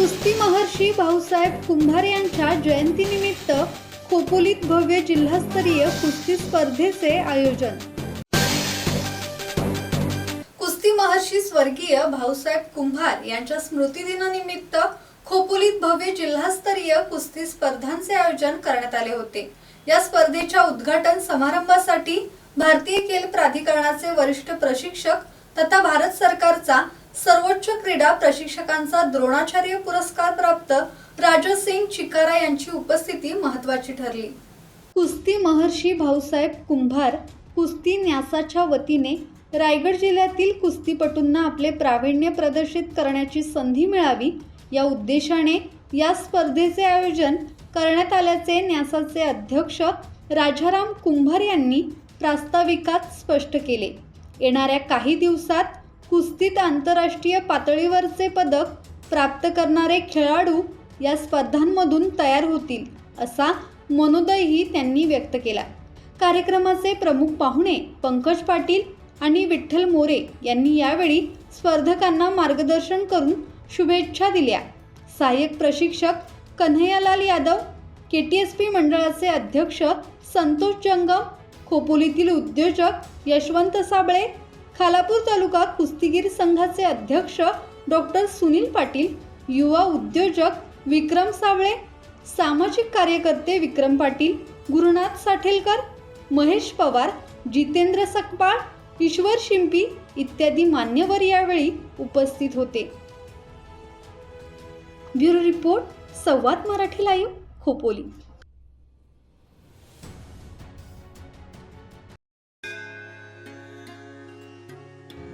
कुस्ती महर्षी भाऊसाहेब कुंभार यांच्या जयंतीनिमित्त खोपोलीत भव्य जिल्हास्तरीय कुस्ती स्पर्धेचे आयोजन. कुस्ती महर्षी स्वर्गीय भाऊसाहेब कुंभार यांच्या स्मृतिदिनानिमित्त खोपोलीत भव्य जिल्हास्तरीय कुस्ती स्पर्धांचे आयोजन करण्यात आले होते. या स्पर्धेच्या उद्घाटन समारंभासाठी भारतीय खेल प्राधिकरणाचे वरिष्ठ प्रशिक्षक तथा भारत सरकारचा सर्वोच्च क्रीडा प्रशिक्षकांचा द्रोणाचार्य पुरस्कार प्राप्त राजसिंग चिकारा यांची उपस्थिती महत्वाची ठरली. कुस्ती महर्षी भाऊसाहेब कुंभार कुस्ती न्यासाच्या वतीने रायगड जिल्ह्यातील कुस्तीपटूंना आपले प्रावीण्य प्रदर्शित करण्याची संधी मिळावी या उद्देशाने या स्पर्धेचे आयोजन करण्यात आल्याचे न्यासाचे अध्यक्ष राजाराम कुंभार यांनी प्रास्ताविकात स्पष्ट केले. येणाऱ्या काही दिवसात कुस्तीत आंतरराष्ट्रीय पातळीवरचे पदक प्राप्त करणारे खेळाडू या स्पर्धांमधून तयार होतील असा मनोदयही त्यांनी व्यक्त केला. कार्यक्रमाचे प्रमुख पाहुणे पंकज पाटील आणि विठ्ठल मोरे यांनी यावेळी स्पर्धकांना मार्गदर्शन करून शुभेच्छा दिल्या. सहाय्यक प्रशिक्षक Kanhaiyalal Yadav K T S P मंडळाचे अध्यक्ष संतोष जंगम खोपोलीतील उद्योजक यशवंत साबळे खालापूर तालुका कुस्तीगीर संघाचे अध्यक्ष डॉक्टर सुनील पाटील युवा उद्योजक विक्रम सावळे सामाजिक कार्यकर्ते विक्रम पाटील गुरुनाथ साठेलकर महेश पवार जितेंद्र सकपाळ ईश्वर शिंपी इत्यादी मान्यवर यावेळी उपस्थित होते. Bureau report Samvad Marathi live Khopoli.